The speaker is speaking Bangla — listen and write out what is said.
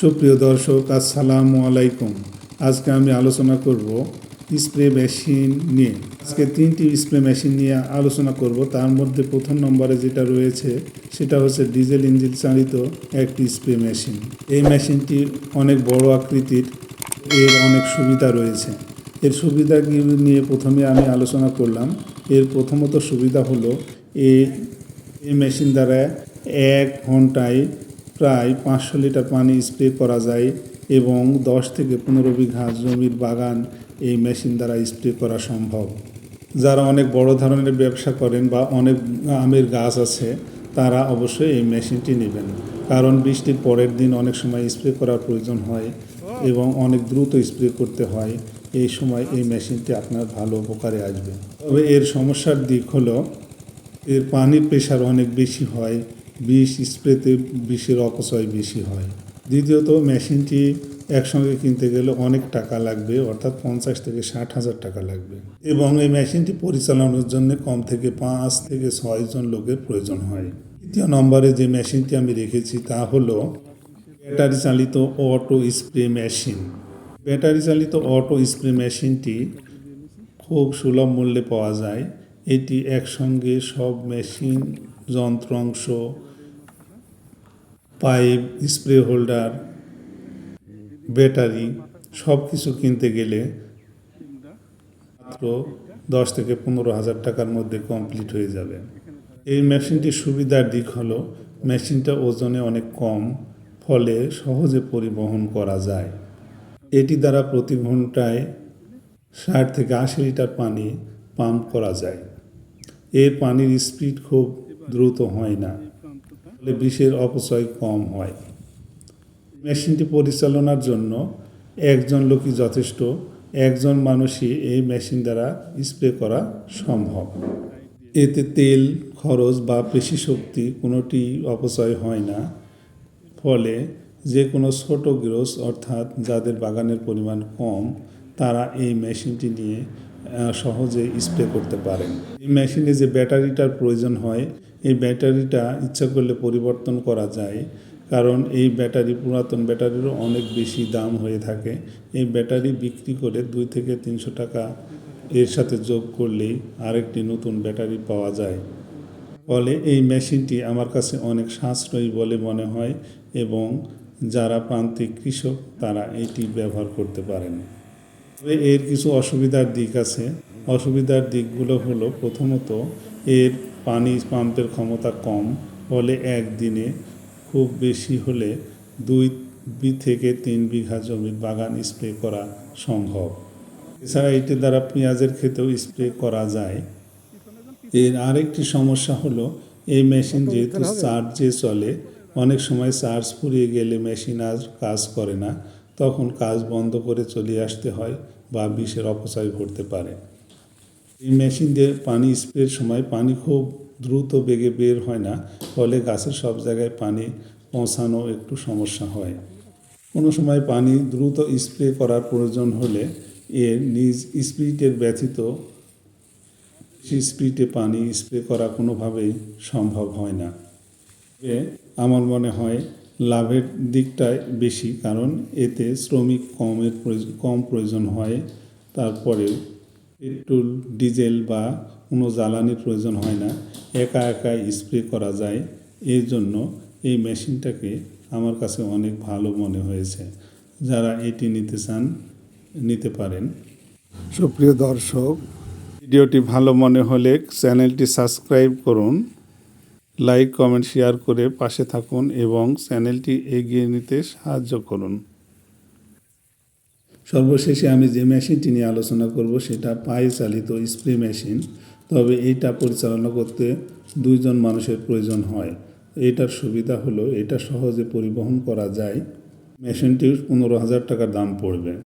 সুপ্রিয় দর্শক, আসসালামু আলাইকুম। আজকে আমি আলোচনা করব স্প্রে মেশিন নিয়ে। আজকে তিনটি স্প্রে মেশিন নিয়ে আলোচনা করব। তার মধ্যে প্রথম নম্বরে যেটা রয়েছে, সেটা হচ্ছে ডিজেল ইঞ্জিন চালিত একটি স্প্রে মেশিন। এই মেশিনটি অনেক বড় আকৃতির, এর অনেক সুবিধা রয়েছে। এর সুবিধাগুলি নিয়ে প্রথমে আমি আলোচনা করলাম। এর প্রথমত সুবিধা হলো এই মেশিন দ্বারা এক ঘন্টায় প্রায় পাঁচশো লিটার পানি স্প্রে করা যায় এবং দশ থেকে পনেরো বিঘা জমির বাগান এই মেশিন দ্বারা স্প্রে করা সম্ভব। যারা অনেক বড় ধরনের ব্যবসা করেন বা অনেক আমের গাছ আছে, তারা অবশ্যই এই মেশিনটি নেবেন। কারণ বৃষ্টির পরের দিন অনেক সময় স্প্রে করার প্রয়োজন হয় এবং অনেক দ্রুত স্প্রে করতে হয়। এই সময় এই মেশিনটি আপনার ভালো উপকারে আসবে। তবে এর সমস্যার দিক হলো, এর পানির প্রেশার অনেক বেশি হয় বিষ স্প্রেতে বিষের অপচয় বেশি হয়। দ্বিতীয়ত, মেশিনটি একসঙ্গে কিনতে গেলে অনেক টাকা লাগবে, অর্থাৎ পঞ্চাশ থেকে ষাট হাজার টাকা লাগবে। এবং এই মেশিনটি পরিচালনার জন্য কম থেকে পাঁচ থেকে ছয় জন লোকের প্রয়োজন হয়। তৃতীয় নম্বরে যে মেশিনটি আমি রেখেছি তা হলো ব্যাটারি চালিত অটো স্প্রে মেশিন। ব্যাটারি চালিত অটো স্প্রে মেশিনটি খুব সুলভ মূল্যে পাওয়া যায়। এটি একসঙ্গে সব মেশিন যন্ত্রাংশ, পাইপ, স্প্রে হোল্ডার, ব্যাটারি সব কিছু কিনতে গেলে মাত্র দশ থেকে পনেরো হাজার টাকার মধ্যে কমপ্লিট হয়ে যাবে। এই মেশিনটির সুবিধার দিক হলো, মেশিনটা ওজনে অনেক কম, ফলে সহজে পরিবহন করা যায়। এটি দ্বারা প্রতি ঘন্টায় ষাট থেকে আশি লিটার পানি পাম্প করা যায়। এর পানির স্পিড খুব দ্রুত হয় না। ফলে বিষের অপচয় কম হয়। মেশিনটি পরিচালনার জন্য একজন লোকই যথেষ্ট। একজন মানুষই এই মেশিন দ্বারা স্প্রে করা সম্ভব। এতে তেল, খরচ বা পেশি শক্তি কোনোটি অপচয় হয় না। ফলে যে কোনো ছোট গ্রোস অর্থাৎ যাদের বাগানের পরিমাণ কম, তারা এই মেশিনটি নিয়ে সহজে স্প্রে করতে পারেন এই মেশিনে যে ব্যাটারিটার প্রয়োজন হয় এই ব্যাটারিটা ইচ্ছা করলে পরিবর্তন করা যায়। কারণ এই ব্যাটারি, পুরাতন ব্যাটারিরও অনেক বেশি দাম হয়ে থাকে। এই ব্যাটারি বিক্রি করে দুই থেকে তিনশো টাকা এর সাথে যোগ করলেই আরেকটি নতুন ব্যাটারি পাওয়া যায়। ফলে এই মেশিনটি আমার কাছে অনেক সাশ্রয়ী বলে মনে হয় এবং যারা প্রান্তিক কৃষক, তারা এটি ব্যবহার করতে পারেন। তবে এর কিছু অসুবিধার দিক আছে। অসুবিধার দিকগুলো হলো প্রথমত এর পানি পাম্পের ক্ষমতা কম ফলে একদিনে খুব বেশি হলে দুই বি- থেকে তিন বিঘা জমির বাগান স্প্রে করা সম্ভব। এছাড়া এটি দ্বারা পেঁয়াজের ক্ষেতেও স্প্রে করা যায়। এর আরেকটি সমস্যা হলো এই মেশিন যেহেতু চার্জে চলে অনেক সময় চার্জ ফুরিয়ে গেলে মেশিন আর কাজ করে না তখন কাজ বন্ধ করে চলে আসতে হয় বা বিষের অপচয় ঘটতে পারে। এই মেশিন দিয়ে পানি স্প্রের সময় পানি খুব দ্রুত বেগে বের হয় না, ফলে গাছের সব জায়গায় পানি পৌঁছানো একটু সমস্যা হয়। কোনো সময় পানি দ্রুত স্প্রে করার প্রয়োজন হলে এর নিজ ব্যতীত সেই স্পিডে পানি স্প্রে করা কোনোভাবেই সম্ভব হয় না। এ আমার মনে হয় লাভের দিকটাই বেশি, কারণ এতে শ্রমিক কমের কম প্রয়োজন হয়, তারপরেও পেট্রোল ডিজেল বা কোনো জ্বালানির প্রয়োজন হয় না। একা একা স্প্রে করা যায়। এর জন্য এই মেশিনটাকে আমার কাছে অনেক ভালো মনে হয়েছে। যারা এটি নিতে চান নিতে পারেন। সুপ্রিয় দর্শক ভিডিওটি ভালো মনে হলে চ্যানেলটি সাবস্ক্রাইব করুন লাইক কমেন্ট শেয়ার করে পাশে থাকুন এবং চ্যানেলটি এগিয়ে নিতে সাহায্য করুন। সর্বশেষে আমি যে মেশিনটি নিয়ে আলোচনা করব সেটা পায়ে চালিত স্প্রে মেশিন। তবে এটা পরিচালনা করতে দুইজন মানুষের প্রয়োজন হয়। এটার সুবিধা হলো এটা সহজে পরিবহন করা যায়। মেশিনটির পনেরো হাজার টাকা দাম পড়বে।